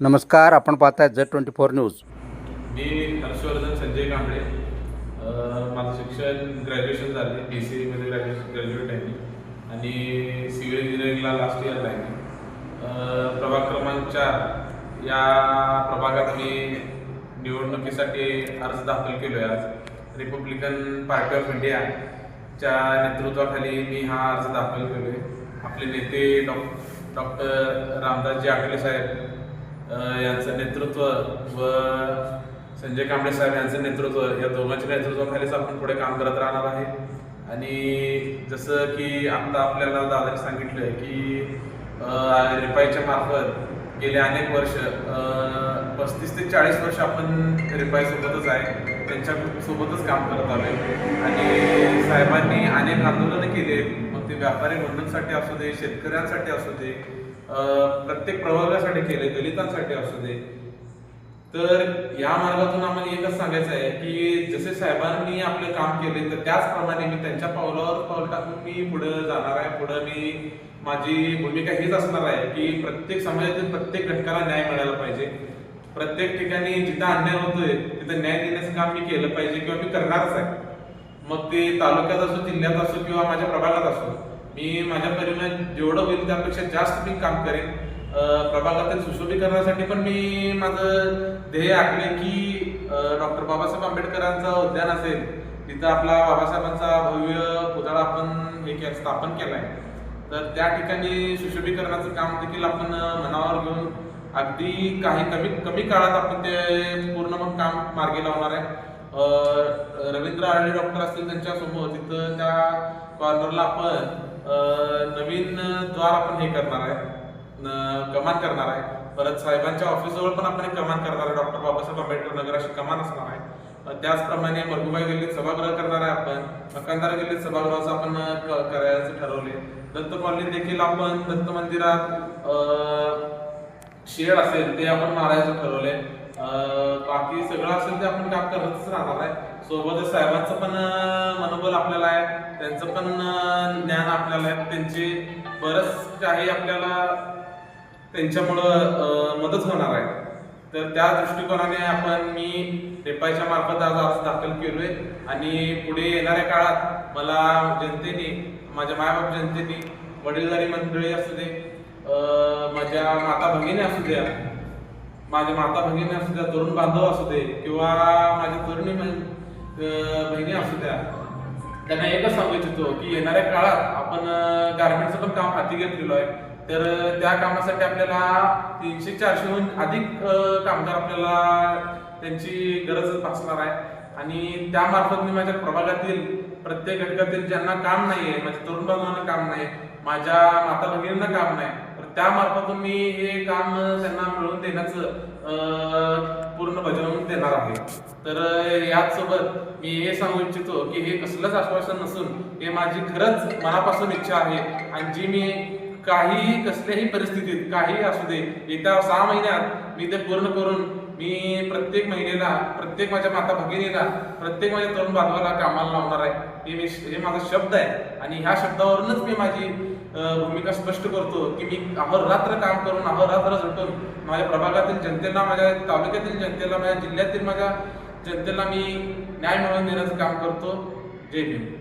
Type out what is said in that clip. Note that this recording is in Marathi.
नमस्कार आपण पाहताय झ ट्वेंटी फोर न्यूज. मी हर्षवर्धन संजय कांबळे. माझं शिक्षण ग्रॅज्युएशन झाले बी सी एमध्ये ग्रॅज्युएशन ग्रॅज्युएट आहे आणि सिव्हिल इंजिनिअरिंगला लास्ट इयरला आहे प्रभाग क्रमांक चार या प्रभागात मी निवडणुकीसाठी अर्ज दाखल केलो आहे आज रिपब्लिकन पार्टी ऑफ इंडियाच्या नेतृत्वाखाली मी हा अर्ज दाखल केलो आहे आपले नेते डॉ डॉक्टर रामदासजी आठवले साहेब यांचं नेतृत्व व संजय कांबळे साहेब यांचं नेतृत्व या दोघांच्या नेतृत्वाखालीच आपण पुढे काम करत राहणार आहे. आणि जसं की आता आपल्याला दादाने सांगितलं की रिपाईच्या मार्फत गेले अनेक वर्ष पस्तीस ते चाळीस वर्ष आपण रिपाई सोबतच आहे. त्यांच्या सोबतच काम करत आलोय. आणि साहेबांनी अनेक आंदोलनं केली मग ते व्यापारी बंधूंसाठी असू दे शेतकऱ्यांसाठी असू दे प्रत्येक प्रवर्गासाठी केले दलितांसाठी असू दे. तर या मार्गातून आम्हाला एकच सांगायचं आहे की जसे साहेबांनी आपले काम केले तर त्याचप्रमाणे मी त्यांच्या पावलावर पाऊल टाकून मी पुढे जाणार आहे. पुढे मी माझी भूमिका हीच असणार आहे की प्रत्येक समाजातील प्रत्येक घटकाला न्याय मिळाला पाहिजे. प्रत्येक ठिकाणी जिथं अन्याय होतोय तिथं न्याय देण्याचं काम मी केलं पाहिजे किंवा मी करणारच आहे. मग ते तालुक्यात असो जिल्ह्यात असो किंवा माझ्या प्रभागात असो मी माझ्या परीने जेवढं होईल त्यापेक्षा जास्त मी काम करेन. प्रभागातील सुशोभीकरणासाठी पण मी माझं ध्येय आखले की डॉक्टर बाबासाहेब आंबेडकरांचं उद्यान असेल तिथं आपला बाबासाहेबांचा भव्य पुतळा आपण हे के- स्थापन केलाय. तर त्या ठिकाणी सुशोभीकरणाचं काम देखील आपण मनावर घेऊन अगदी काही कमी कमी काळात आपण ते पूर्ण मग काम मार्गी लावणार आहे. रवींद्र आळी डॉक्टर असतील त्यांच्यासमोर तिथं त्या कॉर्नरला आपण नवीन द्वार आपण हे करणार आहे. कमान करणार आहे. परत साहेबांच्या ऑफिसजवळ पण आपण एक कमान करणार आहे. डॉक्टर बाबासाहेब आंबेडकर नगर अशी कमान असणार आहे. त्याचप्रमाणे मरगुबाई गल्लीत सभागृह करणार आहे आपण. मकानदार गल्लीत सभागृहाचं आपण करायचं ठरवले दत्त कॉलनीत देखील आपण दत्त मंदिरात शेड असेल ते आपण मारायचं ठरवले बाकी सगळं असेल ते आपण काम करतच राहणार आहे. सोबतच साहेबांचं पण मनोबल आपल्याला आहे. त्यांचं पण ज्ञान आपल्याला आहे. त्यांचे बरंच काही आपल्याला त्यांच्यामुळं मदत होणार आहे. तर त्या दृष्टिकोनाने आपण मी रेपाईच्या मार्फत आज अर्ज दाखल केलोय. आणि पुढे येणाऱ्या काळात मला जनतेने माझ्या मायबाप जनतेने वडीलधारी मंडळी असू दे माझ्या माता भगिनी असू द्या माझ्या माता भगिनी असू द्या तरुण बांधव असू दे किंवा माझ्या तरुणी बहिणी असू द्या त्यांना एकच सांगू इच्छितो की येणाऱ्या काळात आपण गार्मेंटचं पण काम हाती घेतलेलो आहे. तर त्या कामासाठी आपल्याला तीनशे चारशेहून अधिक कामगार आपल्याला त्यांची गरज भासणार आहे. आणि त्यामार्फत मी माझ्या प्रभागातील प्रत्येक घटकातील ज्यांना काम नाही आहे माझ्या तरुण बांधवांना काम नाही माझ्या माता भगिनींना काम नाही त्यामार्फत मी हे काम त्यांना मिळवून देण्याचं अं, पूर्ण बजावून देणार आहे. तर याचसोबत मी हे सांगू इच्छितो की हे कसलंच आश्वासन नसून हे माझी खरंच मनापासून इच्छा आहे. आणि जी मी काही कसल्याही परिस्थितीत काही असू दे येत्या सहा महिन्यात मी ते पूर्ण करून मी प्रत्येक महिलेला प्रत्येक माझ्या माता भगिनीला प्रत्येक माझ्या तरुण बांधवाला कामाला लावणार आहे. हे मी हे माझा शब्द आहे. आणि ह्या शब्दावरूनच मी माझी भूमिका स्पष्ट करतो की मी अहोरात्र काम करून अहोरात्र झटून माझ्या प्रभागातील जनतेला माझ्या तालुक्यातील जनतेला माझ्या जिल्ह्यातील माझ्या जनतेला मी न्याय मिळवून देण्याचं काम करतो. जय भीम.